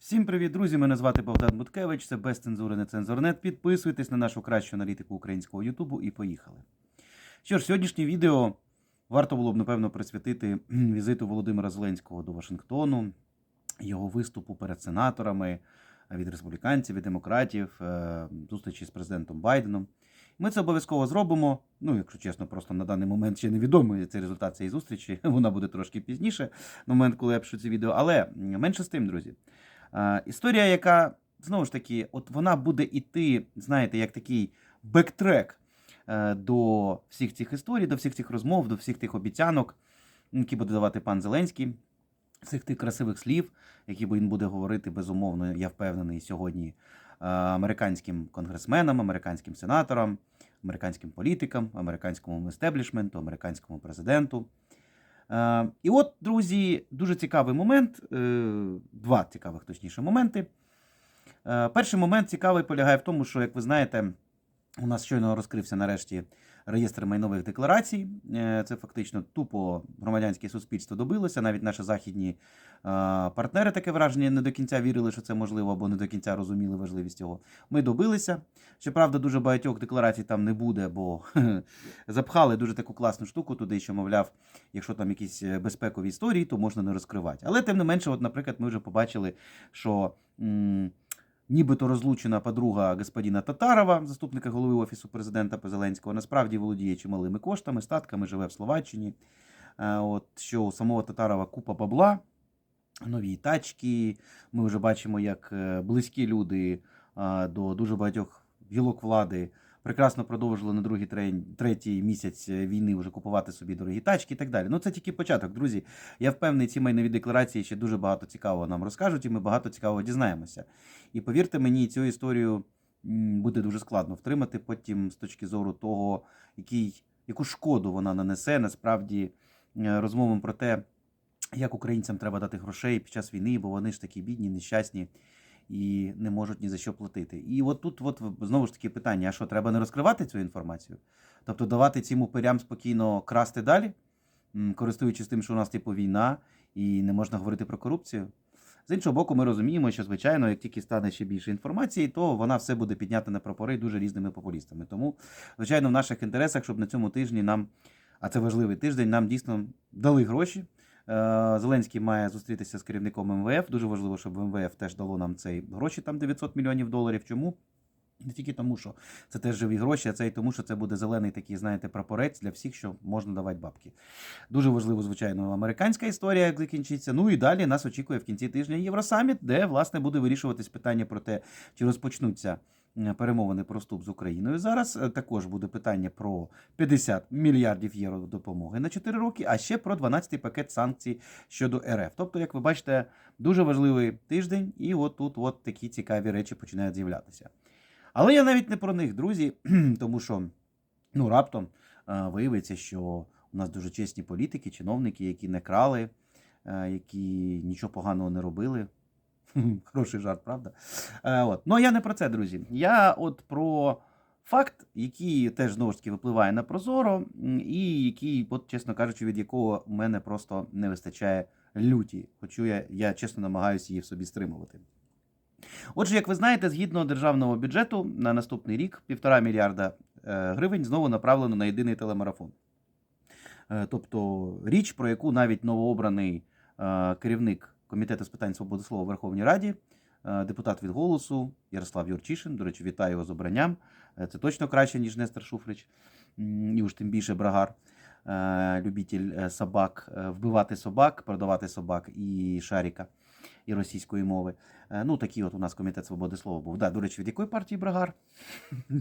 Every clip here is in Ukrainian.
Всім привіт, друзі! Мене звати Богдан Буткевич. Це без цензури, не цензурнет. Підписуйтесь на нашу кращу аналітику українського Ютубу і поїхали. Що ж, сьогоднішнє відео варто було б, напевно, присвятити візиту Володимира Зеленського до Вашингтону, його виступу перед сенаторами е, від республіканців, від демократів, е, зустрічі з президентом Байденом. Ми це обов'язково зробимо. Ну, якщо чесно, просто на даний момент ще невідомий цей результат цієї зустрічі. Вона буде трошки пізніше, на момент, коли я пишу це відео. Але менше з тим, друзі. Е, Історія, яка знову ж таки, от вона буде іти, знаєте, як такий бектрек е, до всіх цих історій, до всіх цих розмов, до всіх тих обіцянок, які буде давати пан Зеленський, всіх тих красивих слів, які він буде говорити, безумовно, я впевнений, сьогодні е, американським конгресменам, американським сенаторам, американським політикам, американському естеблішменту, американському президенту. Е, І от, друзі, дуже цікавий момент. е, Два цікавих, точніше, моменти. Е, Перший момент цікавий полягає в тому, що, як ви знаєте, у нас щойно розкрився нарешті реєстр майнових декларацій. Е, Це фактично тупо громадянське суспільство добилося. Навіть наші західні е, партнери таке враження не до кінця вірили, що це можливо, або не до кінця розуміли важливість цього. Ми добилися. Щоправда, дуже багатьох декларацій там не буде, бо запхали дуже таку класну штуку туди, що, мовляв, якщо там якісь е, безпекові історії, то можна не розкривати. Але тим не менше, от, наприклад, ми вже побачили, що. Нібито розлучена подруга господина Татарова, заступника голови офісу президента Зеленського, насправді володіє чималими коштами, статками, живе в Словаччині. Е, От що у самого Татарова купа бабла, нові тачки. Ми вже бачимо, як е, близькі люди е, до дуже багатьох гілок влади прекрасно продовжили на другий третій місяць е, війни вже купувати собі дорогі тачки і так далі. Ну це тільки початок, друзі. Я впевнений, ці майнові декларації ще дуже багато цікавого нам розкажуть, і ми багато цікавого дізнаємося. І повірте мені, цю історію буде дуже складно втримати потім з точки зору того, який, яку шкоду вона нанесе насправді е, розмовам про те, як українцям треба дати грошей під час війни, бо вони ж такі бідні, нещасні і не можуть ні за що платити. І от тут, от знову ж таки, питання: а що, треба не розкривати цю інформацію? Тобто давати цим уперям спокійно красти далі, користуючись тим, що у нас типу війна, і не можна говорити про корупцію. З іншого боку, ми розуміємо, що звичайно, як тільки стане ще більше інформації, то вона все буде піднята на прапори дуже різними популістами. Тому, звичайно, в наших інтересах, щоб на цьому тижні нам, а це важливий тиждень, нам дійсно дали гроші. Е, Зеленський має зустрітися з керівником МВФ. Дуже важливо, щоб МВФ теж дало нам цей гроші, там 900 мільйонів доларів. Чому? Не тільки тому, що це теж живі гроші, а це і тому, що це буде зелений такий, знаєте, прапорець для всіх, що можна давати бабки. Дуже важливо, звичайно, американська історія, як закінчиться. Ну і далі нас очікує в кінці тижня Євросаміт, де власне буде вирішуватись питання про те, чи розпочнуться перемовини про вступ з Україною. Зараз Е, також буде питання про 50 мільярдів євро допомоги на 4 роки, а ще про 12-й пакет санкцій щодо РФ. Тобто, як ви бачите, дуже важливий тиждень, і от тут от такі цікаві речі починають з'являтися. Але я навіть не про них, друзі, тому що ну раптом е, виявиться, що у нас дуже чесні політики, чиновники, які не крали, е, які нічого поганого не робили. Хороший жарт, правда? Е, От. Ну я не про це, друзі. Я от про факт, який теж знову ж таки випливає на прозоро, і який, от, чесно кажучи, від якого у мене просто не вистачає люті. Хоча я, я чесно намагаюся її в собі стримувати. Отже, як ви знаєте, згідно державного бюджету на наступний рік півтора мільярда е, гривень знову направлено на єдиний телемарафон. Е, Тобто річ, про яку навіть новообраний керівник Комітету з питань свободи слова в Верховній Раді, е, депутат від голосу Ярослав Юрчишин, до речі, вітаю його з обранням. Е, Це точно краще, ніж Нестер Шуфрич, і уж тим більше Брагар, е, любитель собак, вбивати собак, продавати собак і шаріка. І російської мови. Е, Ну, такий от у нас комітет свободи слова був. Да, до речі, від якої партії Брагар?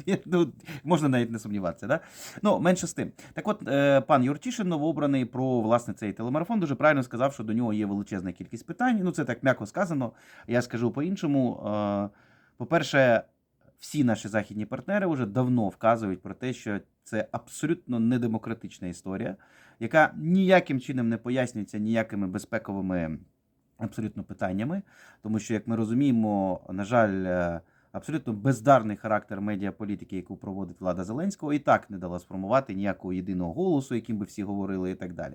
Ну, можна навіть не сумніватися, да? Ну, менше з тим. Так от, е, пан Юрчишин, новообраний про власне цей телемарафон, дуже правильно сказав, що до нього є величезна кількість питань. Ну, це так м'яко сказано. Я скажу по-іншому. Е, По-перше, всі наші західні партнери вже давно вказують про те, що це абсолютно недемократична історія, яка ніяким чином не пояснюється ніякими безпековими абсолютно питаннями. Тому що, як ми розуміємо, на жаль, е, абсолютно бездарний характер медіаполітики, яку проводить влада Зеленського, і так не дала сформувати ніякого єдиного голосу, яким би всі говорили, і так далі.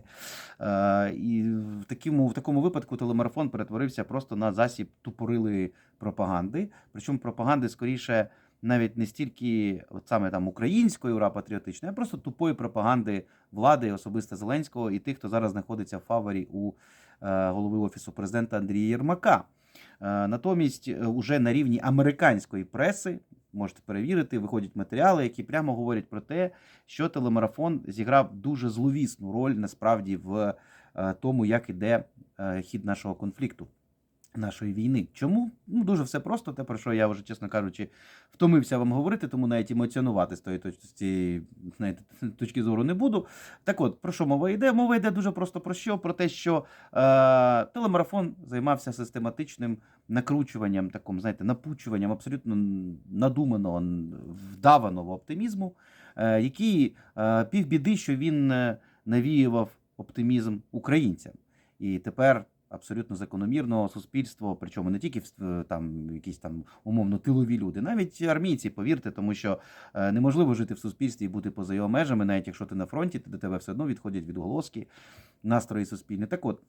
Е, і в такому, в такому випадку телемарафон перетворився просто на засіб тупорилої пропаганди. Причому пропаганди скоріше. Навіть не стільки от саме там української ура патріотичної, а просто тупої пропаганди влади, особисто Зеленського і тих, хто зараз знаходиться в фаворі у голови офісу президента Андрія Єрмака. Е, Натомість, е, уже на рівні американської преси можете перевірити, виходять матеріали, які прямо говорять про те, що телемарафон зіграв дуже зловісну роль насправді в е, тому, як іде е, хід нашого конфлікту. Нашої війни. Чому? Ну дуже все просто, те, про що я вже, чесно кажучи, втомився вам говорити, тому навіть емоціонувати з тої точ- з знаєте, точки зору не буду. Так от, про що мова йде? Мова йде дуже просто про що? Про те, що е, телемарафон займався систематичним накручуванням, таким, знаєте, напучуванням абсолютно надуманого, вдаваного оптимізму, е, який е, півбіди, що він е, навіював оптимізм українцям. І тепер абсолютно закономірно суспільство, причому не тільки в- там якісь там умовно тилові люди, навіть армійці, повірте, тому що е, неможливо жити в суспільстві і бути поза його межами, навіть якщо ти на фронті, то до тебе все одно відходять відголоски, настрої суспільні. Так от.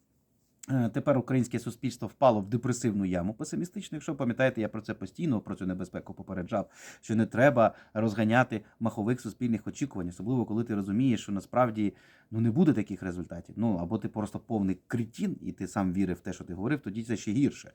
Е, Тепер українське суспільство впало в депресивну яму песимістичну. Якщо пам'ятаєте, я про це постійно про цю небезпеку попереджав, що не треба розганяти махових суспільних очікувань, особливо коли ти розумієш, що насправді ну не буде таких результатів. Ну або ти просто повний кретін, і ти сам вірив в те, що ти говорив, тоді це ще гірше.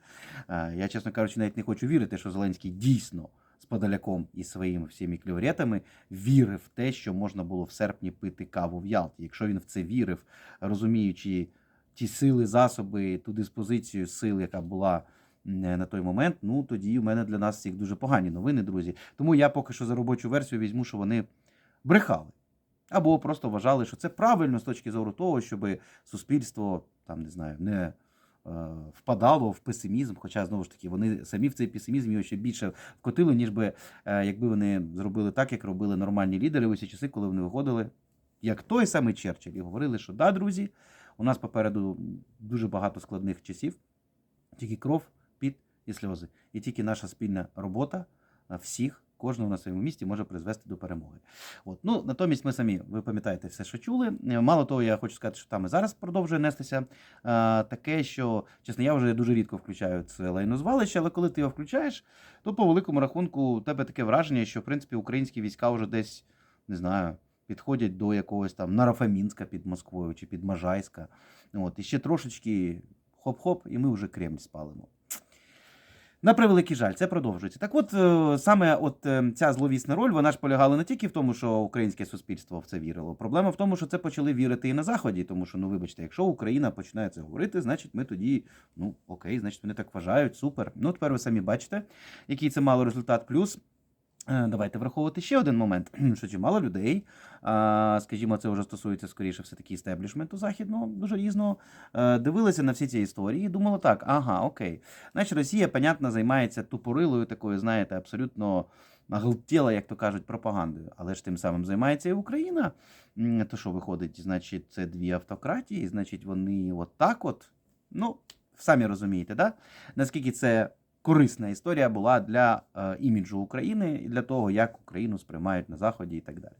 Е, Я, чесно кажучи, навіть не хочу вірити, що Зеленський дійсно з Подоляком і своїми всіми клювретами вірив в те, що можна було в серпні пити каву в Ялті. Якщо він в це вірив, розуміючи ті сили, засоби, ту диспозицію сил, яка була м, на той момент, ну тоді в мене для нас всіх дуже погані новини, друзі. Тому я поки що за робочу версію візьму, що вони брехали. Або просто вважали, що це правильно з точки зору того, щоб суспільство там не знаю, не е, впадало в песимізм. Хоча знову ж таки вони самі в цей песимізм його ще більше вкотили, ніж би е, якби вони зробили так, як робили нормальні лідери в усі часи, коли вони виходили, як той самий Черчилль, і говорили, що да, друзі, у нас попереду дуже багато складних часів, тільки кров, піт і сльози. І тільки наша спільна робота е, всіх, кожного на своєму місці може призвести до перемоги. От. Ну, натомість ми самі, ви пам'ятаєте все, що чули. Е, Мало того, я хочу сказати, що там і зараз продовжує нестися е, таке, що, чесно, я вже дуже рідко включаю це лайнозвалище, але коли ти його включаєш, то по великому рахунку у тебе таке враження, що в принципі українські війська вже десь не знаю. Підходять до якогось там Нарафамінська під Москвою чи під Можайська. От, і ще трошечки хоп-хоп, і ми вже Кремль спалимо. На превеликий жаль, це продовжується. Так от, е, саме от е, ця зловісна роль, вона ж полягала не тільки в тому, що українське суспільство в це вірило. Проблема в тому, що це почали вірити і на Заході, тому що, ну вибачте, якщо Україна починає це говорити, значить ми тоді, ну окей, значить вони так вважають, супер. Ну тепер ви самі бачите, який це мало результат. Плюс Давайте враховувати ще один момент, що чимало людей, скажімо, це вже стосується скоріше все-таки істеблішменту західного, дуже різного, е, дивилися на всі ці історії і думали так, ага, окей. Значить, Росія, понятно, займається тупорилою такою, знаєте, абсолютно оголтіла, як то кажуть, пропагандою. Але ж тим самим займається і Україна. То що виходить, значить, це дві автократії, значить, вони от так от, ну, самі розумієте, да? наскільки це корисна історія була для е, іміджу України і для того, як Україну сприймають на Заході і так далі.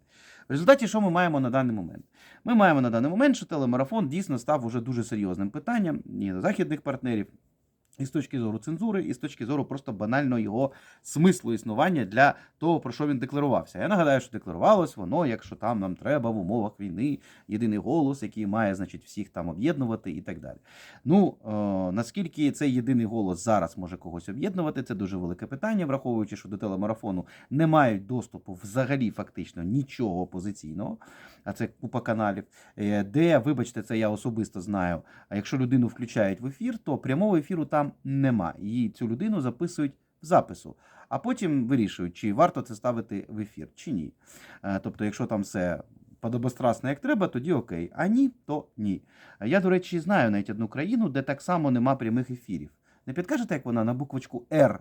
В результаті, що ми маємо на даний момент? Ми маємо на даний момент, що телемарафон дійсно став уже дуже серйозним питанням і до західних партнерів, і з точки зору цензури, і з точки зору просто банально його смислу існування для того, про що він декларувався. Я нагадаю, що декларувалось воно, якщо там нам треба в умовах війни єдиний голос, який має, значить, всіх там об'єднувати і так далі. Ну е, наскільки цей єдиний голос зараз може когось об'єднувати, це дуже велике питання, враховуючи, що до телемарафону не мають доступу взагалі фактично нічого опозиційного, а це купа каналів. е, Де, вибачте, це я особисто знаю. А якщо людину включають в ефір, то прямого ефіру там нема. І цю людину записують в запису, а потім вирішують, чи варто це ставити в ефір, чи ні. Е, Тобто, якщо там все подобострастно, як треба, тоді окей. А ні, то ні. Я, до речі, знаю навіть одну країну, де так само нема прямих ефірів. Не підкажете, як вона на буквочку R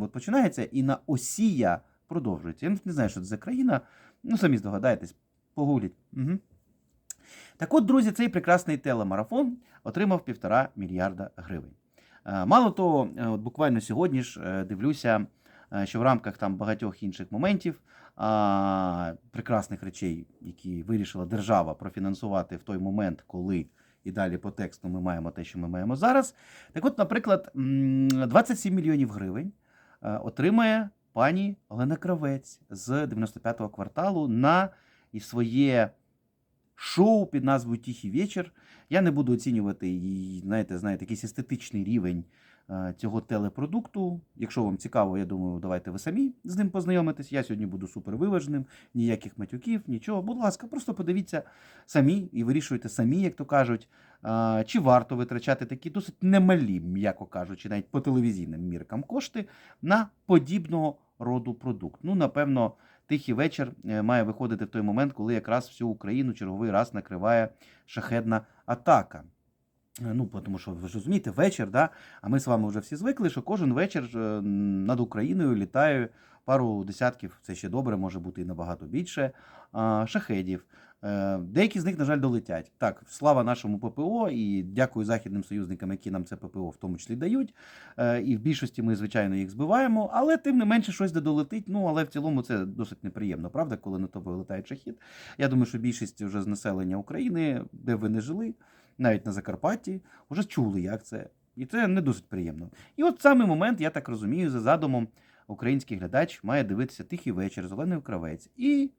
от починається і на осія продовжується. Я не знаю, що це за країна. Ну, самі здогадаєтесь, погугліть. Угу. Так от, друзі, цей прекрасний телемарафон отримав півтора мільярда гривень. Е, Мало того, е, от буквально сьогодні ж е, дивлюся що в рамках там багатьох інших моментів, прекрасних речей, які вирішила держава профінансувати в той момент, коли і далі по тексту ми маємо те, що ми маємо зараз. Так от, наприклад, м, 27 мільйонів гривень отримає пані Олена Кравець з 95-го кварталу на і своє шоу під назвою Тихий вечір. Я не буду оцінювати її, знаєте, знаєте, якийсь естетичний рівень е, цього телепродукту. Якщо вам цікаво, я думаю, давайте ви самі з ним познайомитесь. Я сьогодні буду супервиваженим, ніяких матюків, нічого. Будь ласка, просто подивіться самі і вирішуйте самі, як то кажуть, е, чи варто витрачати такі досить немалі, м'яко кажучи, навіть по телевізійним міркам кошти на подібного роду продукт. Ну, напевно, тихий вечір е, має виходити в той момент, коли якраз всю Україну черговий раз накриває шахедна атака. Е, Ну, тому що ви ж розумієте, вечір, да? а ми з вами вже всі звикли, що кожен вечір е, над Україною літає пару десятків, це ще добре, може бути і набагато більше, шахедів. Е, Деякі з них, на жаль, долетять. Так, слава нашому ППО і дякую західним союзникам, які нам це ППО в тому числі дають. Е, І в більшості ми, звичайно, їх збиваємо, але тим не менше щось де долетить. Ну, але в цілому це досить неприємно, правда, коли над тобою летає шахід. Я думаю, що більшість вже з населення України, де ви не жили, навіть на Закарпатті, вже чули, як це. І це не досить приємно. І от самий момент, я так розумію, за задумом український глядач має дивитися тихий вечір, зелений кравець, і,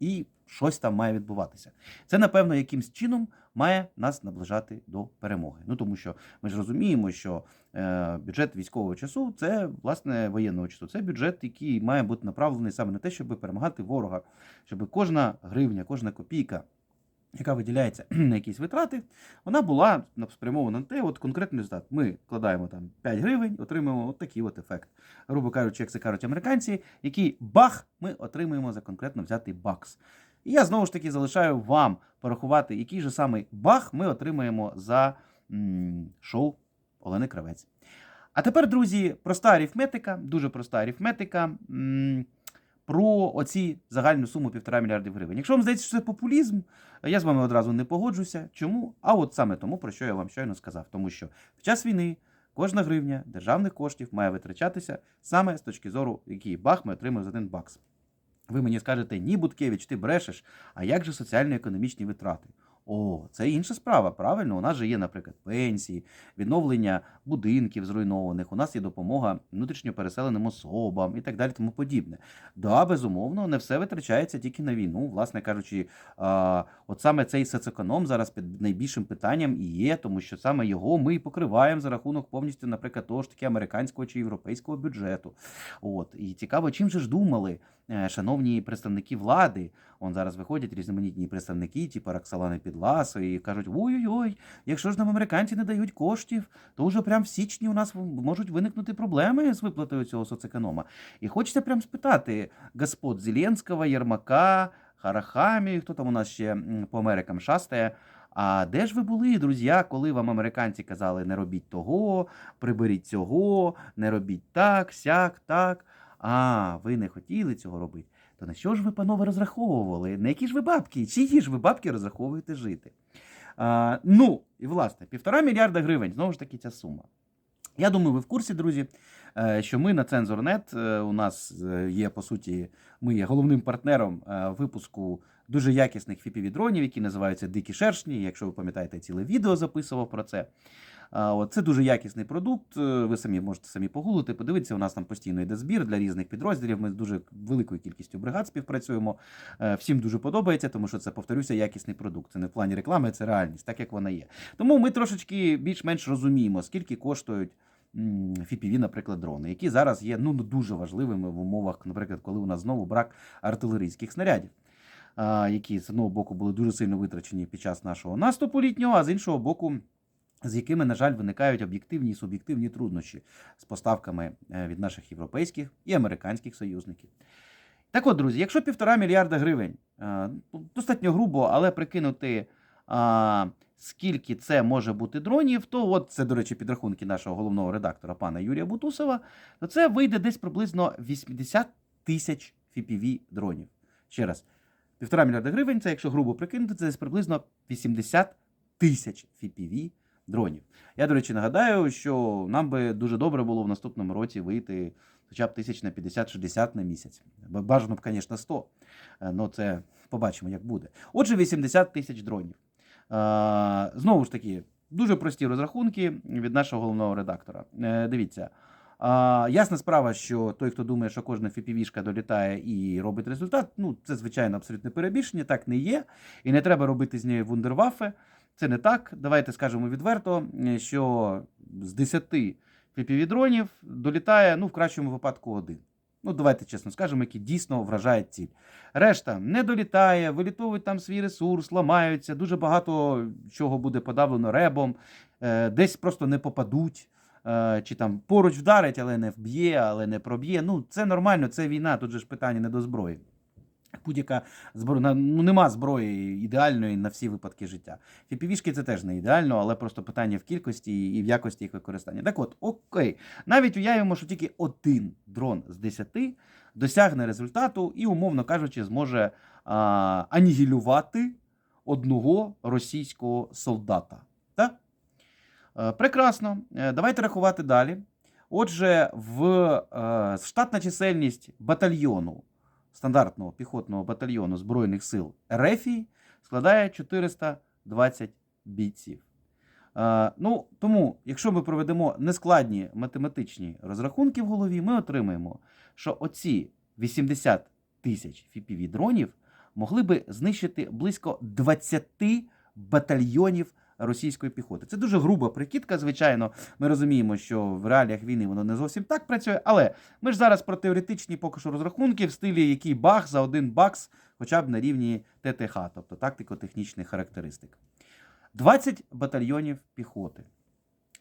і щось там має відбуватися. Це, напевно, якимсь чином має нас наближати до перемоги. Ну тому що ми ж розуміємо, що е, бюджет військового часу це власне воєнного часу. Це бюджет, який має бути направлений саме на те, щоб перемагати ворога, щоб кожна гривня, кожна копійка. Яка виділяється на якісь витрати, вона була спрямована на те, от конкретний результат. Ми вкладаємо там 5 гривень, отримуємо от такий от ефект. Грубо кажучи, як це кажуть американці, який бах ми отримуємо за конкретно взятий бакс. І я знову ж таки залишаю вам порахувати, який же самий бах ми отримаємо за м, шоу Олени Кравець. А тепер, друзі, проста арифметика, дуже проста арифметика. м, Про оці загальну суму півтора мільярдів гривень. Якщо вам здається, що це популізм, я з вами одразу не погоджуся. Чому? А от саме тому, про що я вам щойно сказав. Тому що в час війни кожна гривня державних коштів має витрачатися саме з точки зору, який бах ми отримаємо за один бакс. Ви мені скажете, ні, Буткевич, ти брешеш, а як же соціально-економічні витрати? О, це інша справа, правильно? У нас же є, наприклад, пенсії, відновлення будинків зруйнованих, у нас є допомога внутрішньо переселеним особам і так далі, тому подібне. Да, безумовно, не все витрачається тільки на війну. Власне кажучи, от саме цей соцеконом зараз під найбільшим питанням і є, тому що саме його ми і покриваємо за рахунок повністю, наприклад, того ж таки американського чи європейського бюджету. От і цікаво, чим же ж думали е, шановні представники влади. Он зараз виходять різноманітні представники, типу Роксолани Підласо, і кажуть: ой-ой-ой, якщо ж нам американці не дають коштів, то вже прямо в січні у нас можуть виникнути проблеми з виплатою цього соцеконома. І хочеться прям спитати господ Зеленського, Єрмака, Харахамі, хто там у нас ще по Америкам шастає. А де ж ви були, друзі, коли вам американці казали не робіть того, приберіть цього, не робіть так, сяк, так. А, ви не хотіли цього робити. То на що ж ви, панове, розраховували? На які ж ви бабки? Чиї ж ви бабки розраховуєте жити? А, ну, і власне, півтора мільярда гривень, знову ж таки, ця сума. Я думаю, ви в курсі, друзі, е, що ми на Цензорнет, е, у нас е, є, по суті, ми є головним партнером випуску дуже якісних фіпіві-дронів, які називаються Дикі шершні. Якщо ви пам'ятаєте, ціле відео записував про це. От, Це дуже якісний продукт. е, Ви самі можете самі погуглити, подивитися. У нас там постійно йде збір для різних підрозділів. Ми з дуже великою кількістю бригад співпрацюємо. Е, Всім дуже подобається, тому що це, повторюся, якісний продукт. Це не в плані реклами, це реальність, так як вона є. Тому ми трошечки більш-менш розуміємо, скільки коштують. FPV, наприклад, дрони, які зараз є ну дуже важливими в умовах, наприклад, коли у нас знову брак артилерійських снарядів, які з одного боку були дуже сильно витрачені під час нашого наступу літнього, а з іншого боку, з якими, на жаль, виникають об'єктивні і суб'єктивні труднощі з поставками е, від наших європейських і американських союзників. Так от, друзі, якщо півтора мільярда гривень, е, достатньо грубо, але прикинути, скільки це може бути дронів, то от це, до речі, підрахунки нашого головного редактора пана Юрія Бутусова, то це вийде десь приблизно 80 тисяч FPV дронів. Ще раз, півтора мільярда гривень, це якщо грубо прикинути, це десь приблизно 80 тисяч FPV дронів. Я, до речі, нагадаю, що нам би дуже добре було в наступному році вийти хоча б тисяч на 50-60 на місяць. Бажано б, звісно, 100. Е, Ну, це побачимо, як буде. Отже, 80 тисяч дронів. Е, Знову ж таки, дуже прості розрахунки від нашого головного редактора. Е, Дивіться. А, ясна справа, що той, хто думає, що кожна фіпівішка долітає і робить результат, ну це звичайно абсолютне перебільшення, так не є. І не треба робити з неї вундерваффе. Це не так. Давайте скажемо відверто, е, що з 10 FPV-дронів долітає, ну, в кращому випадку один. Ну, давайте чесно скажемо, які дійсно вражають ціль. Решта не долітає, вилітовують там свій ресурс, ламаються, дуже багато чого буде подавлено ребом, е, десь просто не попадуть. е, Чи там поруч вдарить, але не вб'є, але не проб'є. Ну, це нормально, це війна, тут же ж питання не до зброї. Будь-яка зброя, ну нема зброї ідеальної на всі випадки життя. Фіпівішки це теж не ідеально, але просто питання в кількості і в якості їх використання. Так от, окей, навіть уявимо, що тільки один дрон з 10 досягне результату і, умовно кажучи, зможе а, анігілювати одного російського солдата. Так? Е, Прекрасно. Е, Давайте рахувати далі. Отже, в е, штатна чисельність батальйону стандартного піхотного батальйону Збройних сил Рефії складає 420 бійців. Е, ну, тому, якщо ми проведемо нескладні математичні розрахунки в голові, ми отримаємо, що оці 80 тисяч fpv дронів могли би знищити близько 20 батальйонів російської піхоти. Це дуже груба прикидка, звичайно. Ми розуміємо, що в реаліях війни воно не зовсім так працює, але ми ж зараз про теоретичні поки що розрахунки в стилі який бах за один бакс, хоча б на рівні ТТХ, тобто тактико-технічних характеристик. 20 батальйонів піхоти.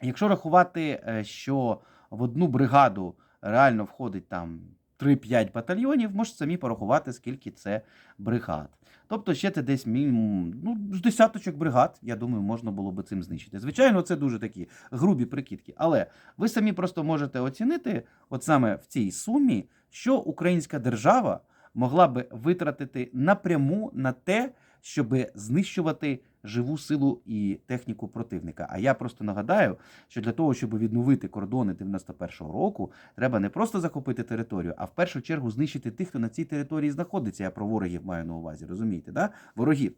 Якщо рахувати, е, що в одну бригаду реально входить там 3-5 батальйонів, можете самі порахувати, скільки це бригад. Тобто ще це десь мінімум ну, з десяточок бригад, я думаю, можна було би цим знищити. Звичайно, це дуже такі грубі прикидки. Але ви самі просто можете оцінити, от саме в цій сумі, що українська держава могла би витратити напряму на те, щоб знищувати живу силу і техніку противника. А я просто нагадаю, що для того, щоб відновити кордони 91-го року, треба не просто захопити територію, а в першу чергу знищити тих, хто на цій території знаходиться. Я про ворогів маю на увазі, розумієте? Да? Ворогів.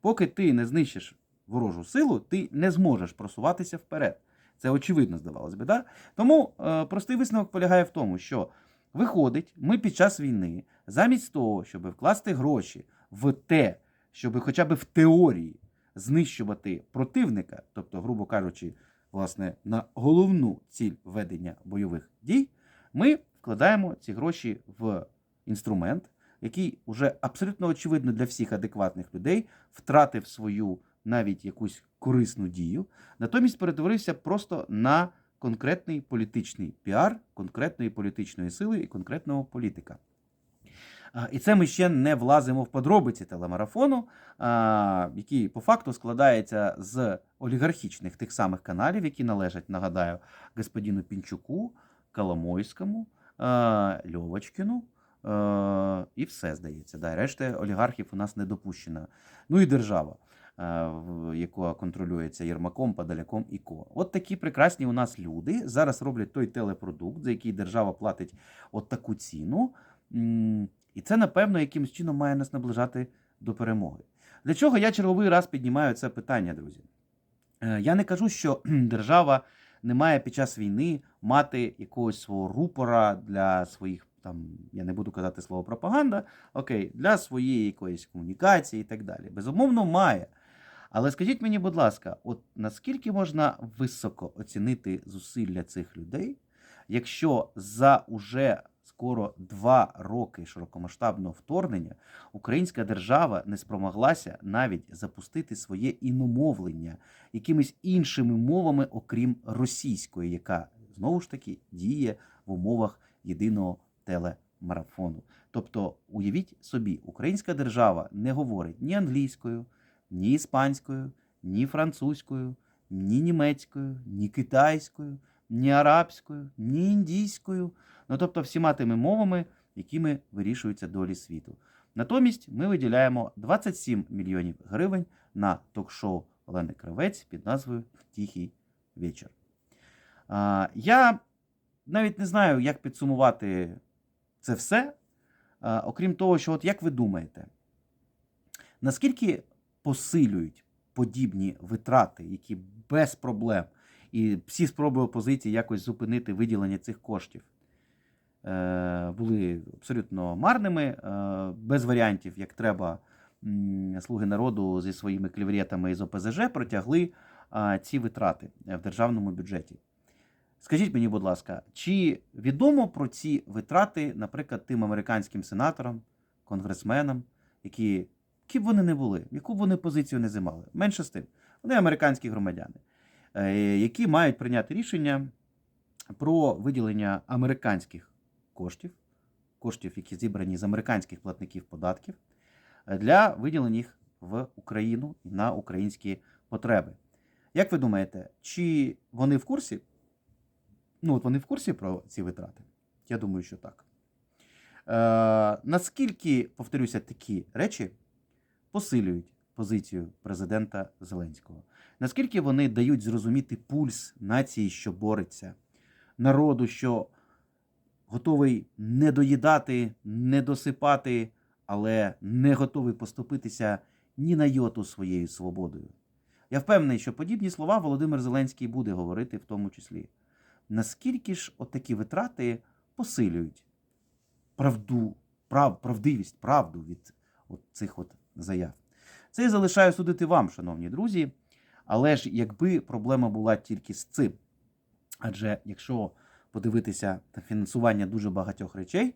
Поки ти не знищиш ворожу силу, ти не зможеш просуватися вперед. Це очевидно, здавалось би. Да? Тому е, простий висновок полягає в тому, що виходить, ми під час війни, замість того, щоб вкласти гроші в те, щоб хоча б в теорії знищувати противника, тобто, грубо кажучи, власне, на головну ціль ведення бойових дій, ми вкладаємо ці гроші в інструмент, який уже абсолютно очевидно для всіх адекватних людей втратив свою навіть якусь корисну дію, натомість перетворився просто на конкретний політичний піар конкретної політичної сили і конкретного політика. І це ми ще не влазимо в подробиці телемарафону, який по факту складається з олігархічних тих самих каналів, які належать, нагадаю, господину Пінчуку, Коломойському, Льовочкіну. І все здається. Да, решта олігархів у нас не допущена. Ну і держава, яка контролюється Єрмаком, Подоляком і Ко. От такі прекрасні у нас люди зараз роблять той телепродукт, за який держава платить от таку ціну. І це, напевно, якимось чином має нас наближати до перемоги. Для чого я черговий раз піднімаю це питання, друзі? Е, Я не кажу, що держава не має під час війни мати якогось свого рупора для своїх, там, я не буду казати слово пропаганда, окей, для своєї якоїсь комунікації і так далі. Безумовно, має. Але скажіть мені, будь ласка, от наскільки можна високо оцінити зусилля цих людей, якщо за уже скоро два роки широкомасштабного вторгнення українська держава не спромоглася навіть запустити своє іномовлення якимись іншими мовами, окрім російської, яка знову ж таки діє в умовах єдиного телемарафону. Тобто, уявіть собі, українська держава не говорить ні англійською, ні іспанською, ні французькою, ні німецькою, ні китайською, ні арабською, ні індійською, ну тобто всіма тими мовами, якими вирішуються долі світу. Натомість ми виділяємо 27 мільйонів гривень на ток-шоу Олени Кривець під назвою Тихий вечір. Я навіть не знаю, як підсумувати це все. Окрім того, що, от як ви думаєте, наскільки посилюють подібні витрати, які без проблем, і всі спроби опозиції якось зупинити виділення цих коштів були абсолютно марними, е, без варіантів, як треба, слуги народу зі своїми клівретами із ОПЗЖ протягли ці витрати в державному бюджеті. Скажіть мені, будь ласка, чи відомо про ці витрати, наприклад, тим американським сенаторам, конгресменам, які, які б вони не були, яку б вони позицію не займали? Менше з тим, вони американські громадяни, е, які мають прийняти рішення про виділення американських коштів, коштів, які зібрані з американських платників податків, е, для виділення їх в Україну на українські потреби. Як ви думаєте, чи вони в курсі? Ну, от вони в курсі про ці витрати? Я думаю, що так. Е, наскільки, повторюся, такі речі посилюють позицію президента Зеленського? Наскільки вони дають зрозуміти пульс нації, що бореться, народу, що готовий не доїдати, не досипати, але не готовий поступитися ні на йоту своєю свободою? Я впевнений, що подібні слова Володимир Зеленський буде говорити в тому числі. Наскільки ж отакі витрати посилюють правду, прав, правдивість, правду від от цих от заяв? Це я залишаю судити вам, шановні друзі. Але ж якби проблема була тільки з цим, адже якщо подивитися на фінансування дуже багатьох речей,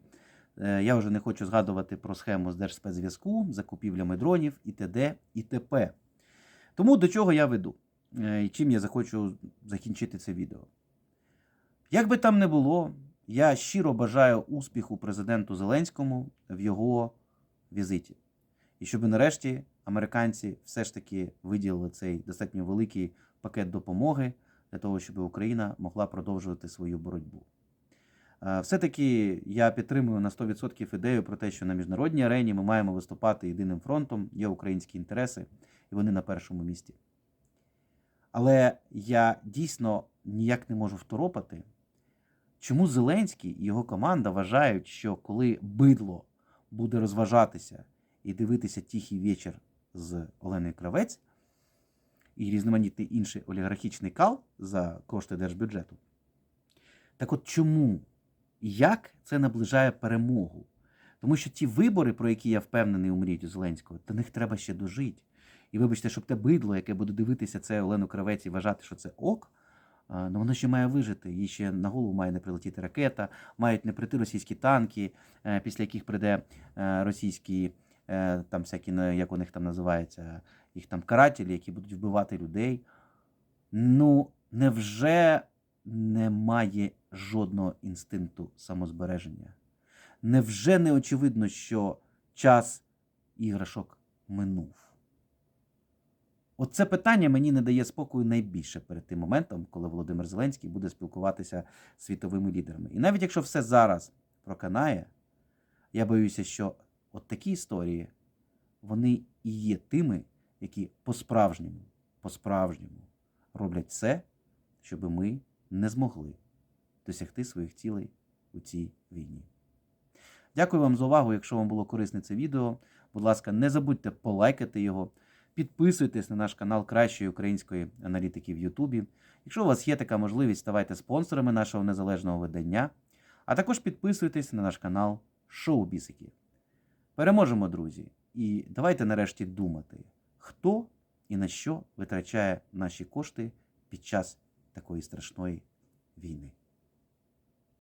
е, я вже не хочу згадувати про схему з Держспецзв'язку, закупівлями дронів і т.д. і т.п. Тому до чого я веду, е, і чим я захочу закінчити це відео. Як би там не було, я щиро бажаю успіху президенту Зеленському в його візиті. І щоб нарешті американці все ж таки виділили цей достатньо великий пакет допомоги для того, щоб Україна могла продовжувати свою боротьбу. Е, Все-таки я підтримую на 100% ідею про те, що на міжнародній арені ми маємо виступати єдиним фронтом, є українські інтереси, і вони на першому місці. Але я дійсно ніяк не можу второпати, чому Зеленський і його команда вважають, що коли бидло буде розважатися і дивитися тихий вечір з Оленою Кравець і різноманітний інший олігархічний кал за кошти держбюджету. Так от чому і як це наближає перемогу? Тому що ті вибори, про які я впевнений у мрії Зеленського, до них треба ще дожити. І вибачте, щоб те бидло, яке буде дивитися це Олену Кравець і вважати, що це ок, ну воно ще має вижити. Їй ще на голову має не прилетіти ракета, мають не прийти російські танки, е, після яких прийде е, російські, е, там всякі, ну, як у них там називається, їх там карателі, які будуть вбивати людей. Ну, невже немає жодного інстинкту самозбереження? Невже не очевидно, що час іграшок минув? Оце питання мені не дає спокою найбільше перед тим моментом, коли Володимир Зеленський буде спілкуватися з світовими лідерами. І навіть якщо все зараз проканає, я боюся, що от такі історії вони і є тими, які по-справжньому, по-справжньому роблять все, щоб ми не змогли досягти своїх цілей у цій війні. Дякую вам за увагу. Якщо вам було корисне це відео, будь ласка, не забудьте полайкати його. Підписуйтесь на наш канал Кращої української аналітики в Ютубі. Якщо у вас є така можливість, ставайте спонсорами нашого незалежного видання, а також підписуйтесь на наш канал Шоу Бісики. Переможемо, друзі! І давайте нарешті думати, хто і на що витрачає наші кошти під час такої страшної війни.